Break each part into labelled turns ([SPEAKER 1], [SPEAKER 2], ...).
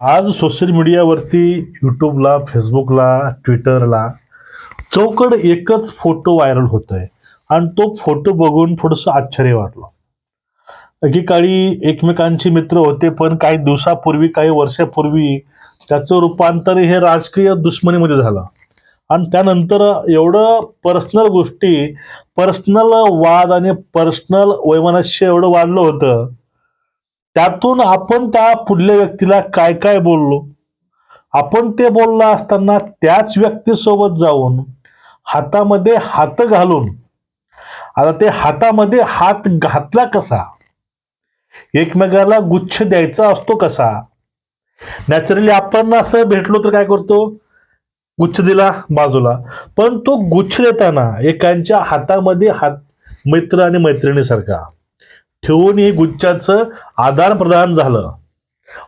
[SPEAKER 1] आज सोशल मीडियावरती यूट्यूबला फेसबुकला ट्विटरला चौकड एकच फोटो व्हायरल होतोय. आणि तो फोटो बघून थोडंसं आश्चर्य वाटलं. एकेकाळी एकमेकांचे मित्र होते पण काही दिवसापूर्वी काही वर्षापूर्वी त्याचं रूपांतर हे राजकीय दुश्मनीमध्ये झालं. आणि त्यानंतर एवढं पर्सनल गोष्टी पर्सनल वाद आणि पर्सनल वैमनस्य एवढं वाढलं होतं त्यातून आपण त्या पुढल्या व्यक्तीला काय काय बोललो? आपण ते बोललं असताना त्याच व्यक्तीसोबत जाऊन हातामध्ये हात घालून आता ते हातामध्ये हात घातला कसा? एकमेकाला गुच्छ द्यायचा असतो कसा? नॅचरली आपण असं भेटलो तर काय करतो? गुच्छ दिला बाजूला. पण तो गुच्छ देताना एकांच्या हातामध्ये हात मित्र आणि मैत्रिणीसारखा. ठेवून हे गुच्छाचं आदान प्रदान झालं.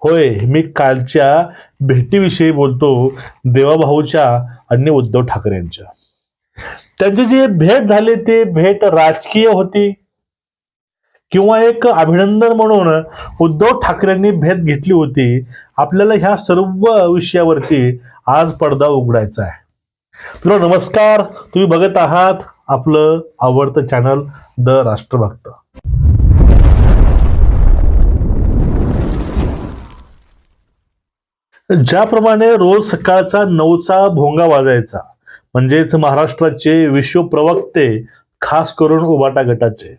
[SPEAKER 1] होय मी कालच्या भेटीविषयी बोलतो देवाभाऊच्या आणि उद्धव ठाकरे यांच्या जे भेट झाली ते भेट राजकीय होती. किंवा एक अभिनंदन म्हणून उद्धव ठाकरेंनी भेट घेतली होती. आपल्याला ह्या सर्व विषयावरती आज पडदा उघडायचा आहे. तुला नमस्कार. तुम्ही बघत आहात आपलं आवडतं चॅनल द राष्ट्रभक्त. ज्याप्रमाणे रोज सकाळचा नऊचा भोंगा वाजायचा म्हणजेच महाराष्ट्राचे विश्व प्रवक्ते खास करून उबाटा गटाचे.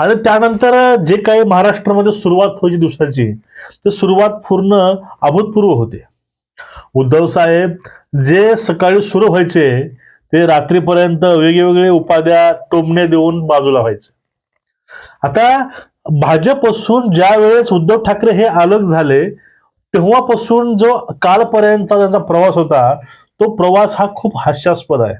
[SPEAKER 1] आणि त्यानंतर जे काही महाराष्ट्रामध्ये सुरुवात व्हायची दिवसाची ते सुरुवात पूर्ण अभूतपूर्व होते. उद्धव साहेब जे सकाळी सुरू व्हायचे ते रात्रीपर्यंत वेगवेगळे उपाध्या टोमणे देऊन बाजूला व्हायचे. आता भाजपपासून ज्या वेळेस उद्धव ठाकरे हे अलग झाले तेव्हापासून जो कालपर्यंतचा त्यांचा प्रवास होता तो प्रवास हा खूप हास्यास्पद आहे.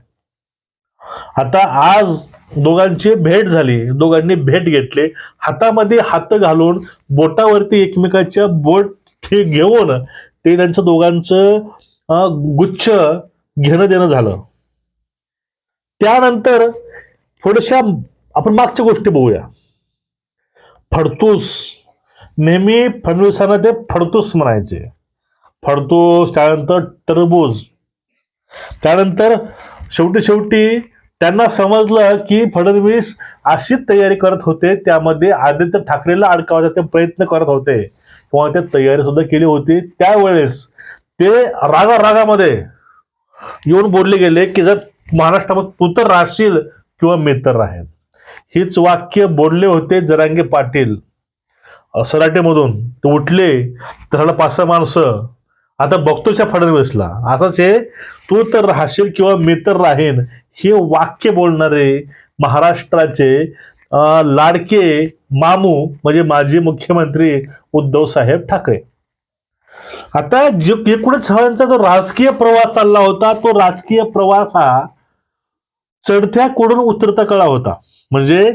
[SPEAKER 1] आता आज दोघांची भेट झाली दोघांनी भेट घेतली. हातामध्ये हात घालून बोटावरती एकमेकाच्या बोट हे घेऊन ते त्यांचं दोघांचं गुच्छ घेणं देणं झालं. त्यानंतर थोड्याशा आपण मागच्या गोष्टी बघूया. फडतूस नेहमी फडणवीसांना ते फडतूस म्हणायचे. फडतूस त्यानंतर टरबूज. त्यानंतर शेवटी शेवटी त्यांना समजलं की फडणवीस अशी तयारी करत होते त्यामध्ये आदित्य ठाकरेला अडकावायचा ते प्रयत्न करत होते. किंवा ते तयारी सुद्धा केली होती. त्यावेळेस ते रागा रागामध्ये येऊन बोलले गेले की जर महाराष्ट्रामध्ये तू तर राहशील किंवा मी तर राहील हीच वाक्य बोलले होते जरांगे पाटील. सराटेमधून ते उठले त्याला पाच सहा माणसं. आता बघतोच्या फडणवीसला असंच आहे तू तर राहशील किंवा मी तर राहीन हे वाक्य बोलणारे महाराष्ट्राचे लाडके मामू म्हणजे माजी मुख्यमंत्री उद्धव साहेब ठाकरे. आता जे एकूणच छळांचा जो राजकीय प्रवास चालला होता तो राजकीय प्रवास हा चढत्या कोडून उतरता कळा होता. म्हणजे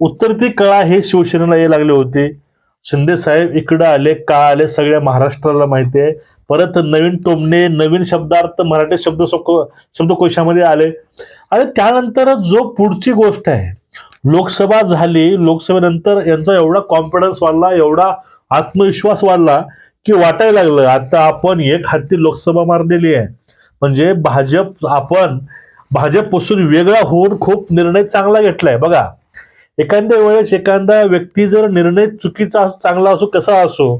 [SPEAKER 1] उतरती कळा हे शिवसेनेला यायला लागले होते. शिंदे साहेब इकडं आले का आले सगळ्या महाराष्ट्राला माहिती आहे. परत नवीन टोमणे नवीन शब्दार्थ मराठी शब्द शब्दकोशामध्ये आले. आणि त्यानंतर जो पुढची गोष्ट आहे लोकसभा झाली लोकसभेनंतर यांचा एवढा कॉन्फिडन्स वाढला एवढा आत्मविश्वास वाढला की वाटायला लागलं आता आपण एक हाती लोकसभा मारलेली आहे. म्हणजे भाजप आपण भाजपपासून वेगळा होऊन खूप निर्णय चांगला घेतलाय. बघा एखाद्या वेळेस एखादा व्यक्ती जर निर्णय चुकीचा चांगला असो कसा असो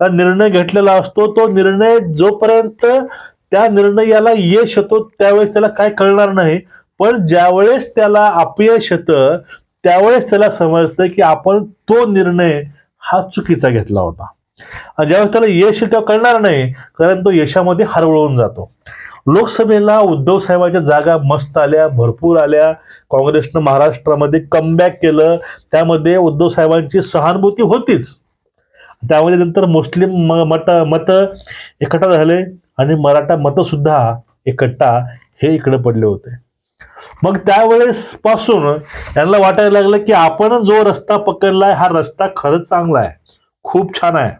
[SPEAKER 1] तर निर्णय घेतलेला असतो तो निर्णय जोपर्यंत त्या निर्णयाला यश येतो त्यावेळेस त्याला काय कळणार नाही. पण ज्यावेळेस त्याला अपयश येतं त्यावेळेस त्याला समजतं की आपण तो निर्णय हा चुकीचा घेतला होता. आणि ज्यावेळेस त्याला यश येईल तेव्हा कळणार नाही कारण तो यशामध्ये हरवळून जातो. लोकसभेला उद्धव साहेबांच्या जागा मस्त आल्या भरपूर आल्या. काँग्रेसनं महाराष्ट्रामध्ये कमबॅक केलं. त्यामध्ये उद्धव साहेबांची सहानुभूती होतीच. त्यामध्ये नंतर मुस्लिम म- मत मत एकट्ठा झाले आणि मराठा मतंसुद्धा एकट्टा एकट्ठा हे इकडे पडले होते. मग त्यावेळेस पासून यांना वाटायला लागलं की आपण जो रस्ता पकडलाय हा रस्ता खरंच चांगला आहे. खूप छान आहे.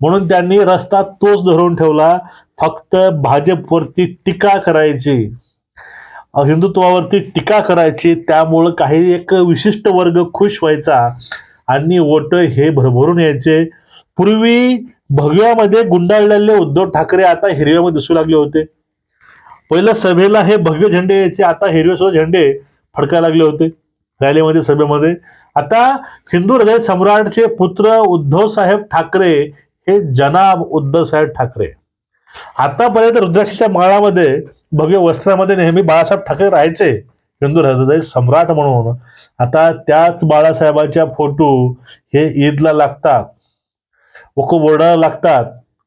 [SPEAKER 1] म्हणून त्यांनी रस्ता तोच धरून ठेवला. फक्त भाजपवरती टीका करायची हिंदुत्वावरती टीका करायची त्यामुळं काही एक विशिष्ट वर्ग खुश व्हायचा आणि वोट हे भरभरून यायचे. पूर्वी भगव्यामध्ये गुंडाळलेले उद्धव ठाकरे आता हिरव्यामध्ये दिसू लागले होते. पहिलं सभेला हे भगवे झेंडे यायचे आता हिरवे सुद्धा झेंडे फडकायला लागले होते रॅलीमध्ये सभेमध्ये. आता हिंदू हृदय सम्राटचे पुत्र उद्धव साहेब ठाकरे हे जनाब उद्धव साहेब ठाकरे. आतापर्यंत रुद्राक्षच्या माळामध्ये भव्य वस्त्रामध्ये नेहमी बाळासाहेब ठाकरे राहायचे. हिंदू हृदय सम्राट म्हणून. आता त्याच बाळासाहेबांच्या फोटो हे ईदला लागतात. वको बोर्डाला लागतात.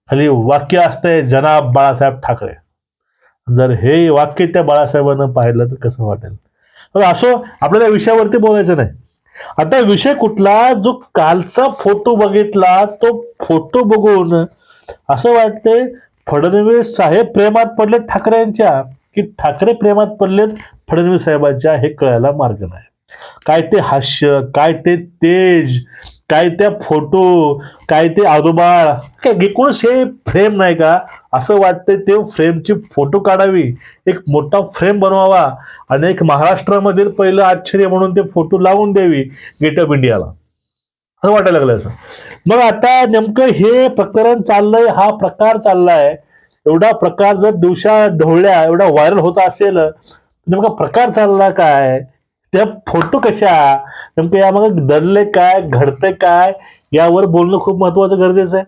[SPEAKER 1] खाली वाक्य असतंय जनाब बाळासाहेब ठाकरे. जर हे वाक्य त्या बाळासाहेबांना पाहिलं तर कसं वाटेल? असो आपल्याला विषयावरती बोलायचं नाही. आता विषय कुठला? जो कालचा फोटो बघितला तो फोटो बघून असं वाटतंय फडणवीस साहेब प्रेमात पडले ठाकरेंच्या की ठाकरे प्रेमात पडलेत फडणवीस साहेबांच्या हे कळायला मार्ग नाही. काय ते हास्य काय ते तेज काय त्या फोटो काय ते आजोबाळ काय एकूणच हे फ्रेम नाही का? असं वाटतंय ते फ्रेमची फोटो काढावी एक मोठा फ्रेम बनवावा आणि एक महाराष्ट्रामधील पहिलं आश्चर्य म्हणून ते फोटो लावून द्यावी गेट ऑफ इंडियाला. असं वाटायला लागलं असं. मग आता नेमकं हे प्रकरण चाललंय हा प्रकार चाललाय. एवढा प्रकार जर दिवसा ढवळ्या एवढा व्हायरल होत असेल नेमका प्रकार चालला काय? त्या फोटो कशा? नेमकं यामागे दडले काय घडतंय काय? यावर बोलणं खूप महत्वाचं गरजेचं आहे.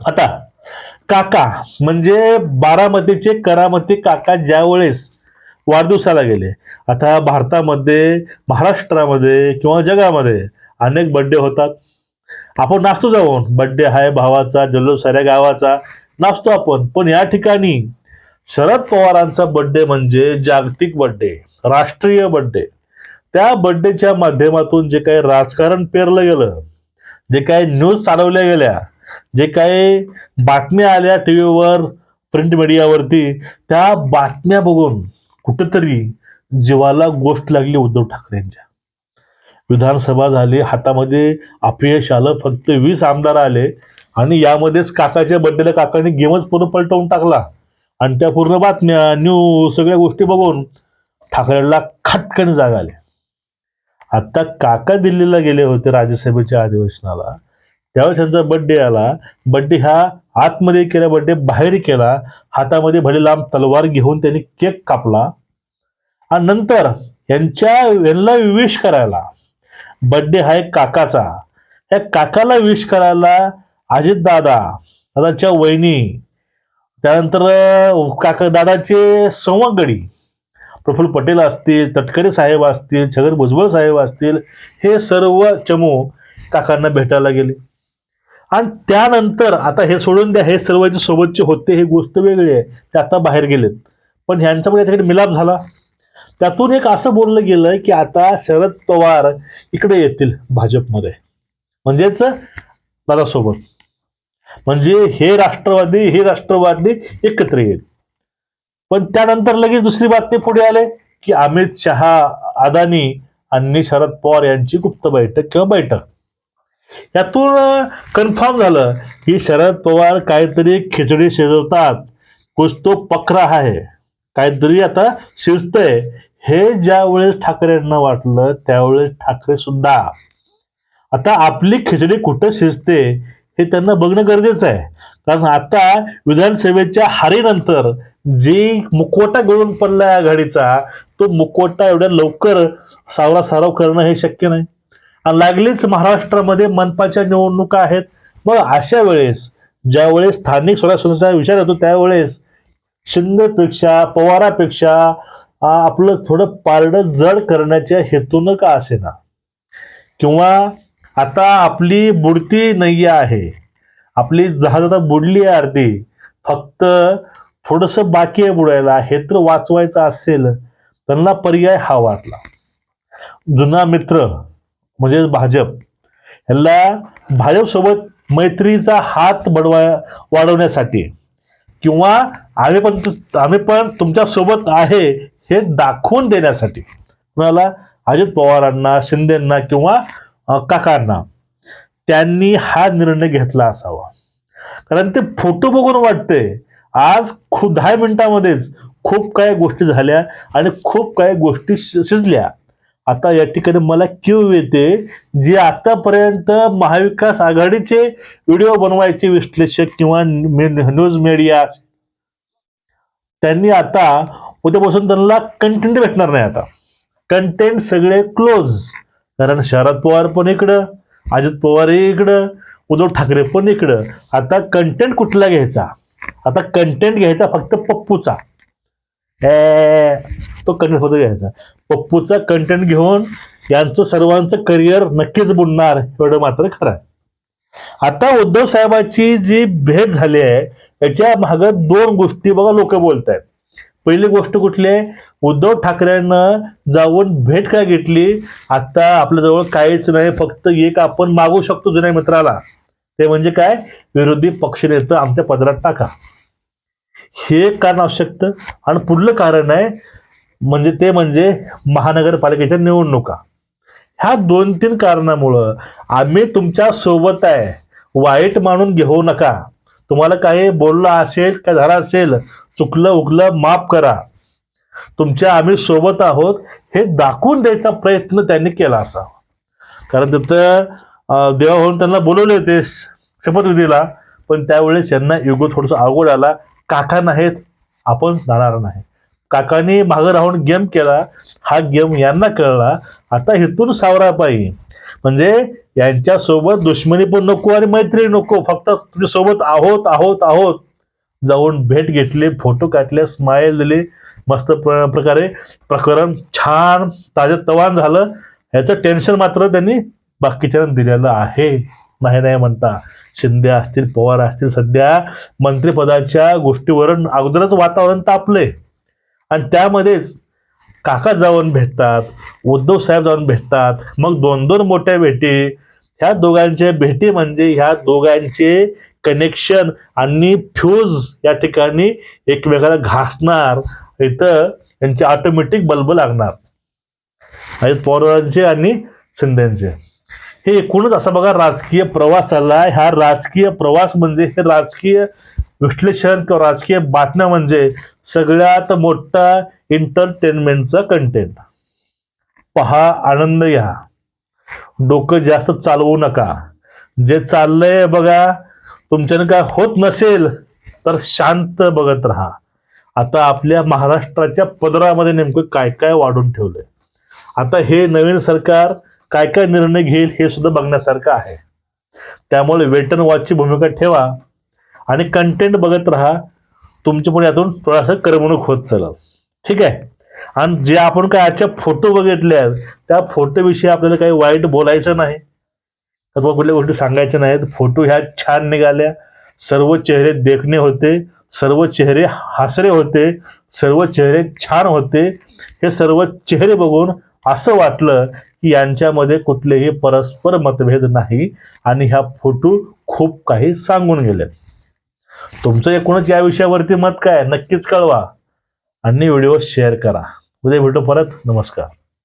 [SPEAKER 1] आता काका म्हणजे बारामतीचे करामती काका ज्या वेळेस वाढदिवसाला गेले आता भारतामध्ये महाराष्ट्रामध्ये किंवा जगामध्ये अनेक बड्डे होतात. आपण नाचतो जाऊन. बड्डे आहे भावाचा जल्लोष साऱ्या गावाचा. नाचतो आपण. पण या ठिकाणी शरद पवारांचा बड्डे म्हणजे जागतिक बड्डे राष्ट्रीय बड्डे त्या बड्डेच्या माध्यमातून जे काही राजकारण पेरलं गेलं जे काही न्यूज चालवल्या गेल्या जे काही बातम्या आल्या टी व्हीवर प्रिंट मीडियावरती त्या बातम्या बघून कुठंतरी जीवाला गोष्ट लागली उद्धव ठाकरेंच्या. विधानसभा झाली हातामध्ये अपयश आलं फक्त वीस आमदार आले आणि यामध्येच काकाच्या बड्डेला काकाने गेमच पूर्ण पलटवून टाकला. आणि त्या पूर्ण बातम्या न्यूज सगळ्या गोष्टी बघून ठाकरेला खटकन जाग आले. आत्ता काका दिल्लीला गेले होते राज्यसभेच्या अधिवेशनाला. त्यावेळेस त्यांचा बड्डे आला. बड्डे हा आतमध्ये केला बड्डे बाहेर केला. हातामध्ये भले लांब तलवार घेऊन त्यांनी केक कापला. आणि नंतर यांच्या यांना विवेश करायला बड्डे हा एक काकाचा. त्या काकाला विश करायला अजितदादा दादाच्या वहिनी त्यानंतर काका दादाचे संवगडी प्रफुल्ल पटेल असतील तटकरे साहेब असतील छगन भुजबळ साहेब असतील हे सर्व चमू काकांना भेटायला गेले. आणि त्यानंतर आता हे सोडून द्या हे सर्व जे सोबतचे होते हे गोष्ट वेगळी आहे ते आता बाहेर गेलेत. पण ह्यांच्यामध्ये त्याच्याकडे मिलाप झाला. त्यातून एक असं बोललं गेलं की आता शरद पवार इकडे येतील भाजपमध्ये. म्हणजेच दादासोबत. म्हणजे हे राष्ट्रवादी हे राष्ट्रवादी एकत्र येईल. पण त्यानंतर लगेच दुसरी बातमी पुढे आले की अमित शहा अदानी आणि शरद पवार यांची गुप्त बैठक किंवा बैठक. यातून कन्फर्म झालं की शरद पवार काहीतरी खिचडी शिजवतात कुछ तो पकरा आहे. काहीतरी आता शिजतंय. हे ज्या वेळेस ठाकरेंना वाटलं त्यावेळेस ठाकरे सुद्धा. आता आपली खिचडी कुठं शिजते हे त्यांना बघणं गरजेचं आहे. कारण आता विधानसभेच्या हारीनंतर जी मुखवटा गळून पडला आघाडीचा तो मुखवटा एवढ्या लवकर सावरा साराव करणं हे शक्य नाही. आणि लागलीच महाराष्ट्रामध्ये मनपाच्या निवडणुका आहेत. मग अशा वेळेस ज्यावेळेस स्थानिक स्वराज्य विचार येतो त्यावेळेस शिंदेपेक्षा पवारापेक्षा आपलं थोडं पारडं जड करण्याच्या हेतून का असेना? किंवा आता आपली बुडती नाही आहे आपली जहाज आता बुडली आहे अर्धी फक्त थोडस बाकी आहे बुडायला हे तर वाचवायचं असेल त्यांना पर्याय हा वाटला. जुना मित्र म्हणजे भाजप ह्याला भाजपसोबत मैत्रीचा हात बडवा वाढवण्यासाठी किंवा आम्ही पण आम्ही पण तुमच्यासोबत आहे हे दाखवून देण्यासाठी. कुणाला? अजित पवारांना शिंदेंना किंवा काकांना. त्यांनी हा निर्णय घेतला असावा. कारण ते फोटो बघून वाटते आज खूप दहा मिनिटामध्येच खूप काही गोष्टी झाल्या आणि खूप काही गोष्टी शि- शिजल्या. आता या ठिकाणी मला क्यू येते. जे आतापर्यंत महाविकास आघाडीचे व्हिडिओ बनवायचे विश्लेषक किंवा न्यूज मीडिया त्यांनी आता उद्यापासून त्यांना कंटेंट भेटणार नाही आता. कंटेंट सगळे क्लोज कारण शरद पवार पण इकडं अजित पवार इकडं उद्धव ठाकरे पण इकडं. आता कंटेंट कुठला घ्यायचा? आता कंटेंट घ्यायचा फक्त पप्पूचा. ए, तो कंटेंट होतो घ्यायचा. पप्पूचा कंटेंट घेऊन यांचं सर्वांचं करिअर नक्कीच बुडणार एवढं मात्र खरं आहे. आता उद्धव साहेबांची जी भेट झाली आहे याच्या मागं दोन गोष्टी बघा लोक बोलत आहेत पहिली गोष्ट कुठली आहे? उद्धव ठाकरेंनं जाऊन भेट काय घेतली? आता आपल्याजवळ काहीच नाही फक्त एक आपण मागू शकतो जुन्या मित्राला. ते म्हणजे काय? विरोधी पक्षनेतं आमच्या पदरात टाका. हे एक कारण असू शकतं आणि पुढलं कारण आहे म्हणजे ते म्हणजे महानगरपालिकेच्या निवडणुका. ह्या दोन तीन कारणामुळं आम्ही तुमच्यासोबत आहे. वाईट मानून घेऊ नका. तुम्हाला काही बोललं असेल काय झालं असेल चुकलं उकलं माफ करा. तुमच्या आम्ही सोबत आहोत हे दाखवून द्यायचा प्रयत्न त्यांनी केला असा कारण तिथं देवाहून त्यांना बोलवले होते शपथविधीला पण त्यावेळेस यांना युगो थोडंसं अवघड आला. काका नाहीत आपण जाणार नाही. काकांनी मागं राहून गेम केला हा गेम यांना कळला आता इथून सावरा पाहिजे म्हणजे यांच्यासोबत दुश्मनी पण नको आणि मैत्री नको फक्त तुझ्यासोबत आहोत आहोत आहोत. जाऊन भेट घेतली फोटो काढले स्माईल दिले मस्त प्र- प्रकारे प्रकरण छान ताजं तवान झालं. ह्याचं टेन्शन मात्र त्यांनी बाकीच्या दिलेलं आहे. नाही नाही म्हणता. शिंदे असतील पवार असतील सध्या मंत्रिपदाच्या गोष्टीवरून अगोदरच वातावरण तापलंय. आणि त्यामध्येच काका जाऊन भेटतात उद्धव साहेब जाऊन भेटतात मग दोन दोन मोठ्या भेटी. ह्या दोघांच्या भेटी म्हणजे ह्या दोघांचे कनेक्शन आणि फ्यूज या ठिकाणी एकमेकाला घासणार. इथं यांचे ऑटोमॅटिक बल्ब लागणार. अजित पवारांचे आणि शिंदेचे. हे एकूणच असा बघा राजकीय प्रवास चालला आहे हा राजकीय प्रवास म्हणजे हे राजकीय विश्लेषण किंवा राजकीय बातम्या म्हणजे सगळ्यात मोठा एंटरटेनमेंटचा कंटेंट पहा आनंद घ्या. डोकं जास्त चालवू नका. जे चाललंय बघा तुमच्यानं काय होत नसेल तर शांत बघत राहा. आता आपल्या महाराष्ट्राच्या पदरामध्ये नेमकं काय काय वाढून ठेवलंय? आता हे नवीन सरकार काय काय निर्णय घेईल हे सुद्धा बघण्यासारखं आहे. त्यामुळे वेट अँड वॉचची भूमिका ठेवा आणि कंटेंट बघत राहा. तुमच्या पण यातून थोडासा करमणूक होत चला ठीक आहे? आणि जे आपण काय आजच्या फोटो बघितले आहेत त्या फोटोविषयी आपल्याला काही वाईट बोलायचं नाही. अथवा कुठल्या गोष्टी सांगायच्या नाहीत. फोटो ह्या छान निघाल्या. सर्व चेहरे देखणे होते. सर्व चेहरे हसरे होते. सर्व चेहरे छान होते. हे सर्व चेहरे बघून असं वाटलं की यांच्यामध्ये कुठलेही परस्पर मतभेद नाही आणि ह्या फोटो खूप काही सांगून गेले तुमचं एकूणच या विषयावरती मत काय? नक्कीच कळवा. आणि व्हिडिओ शेअर करा. उद्या भेटू परत. नमस्कार.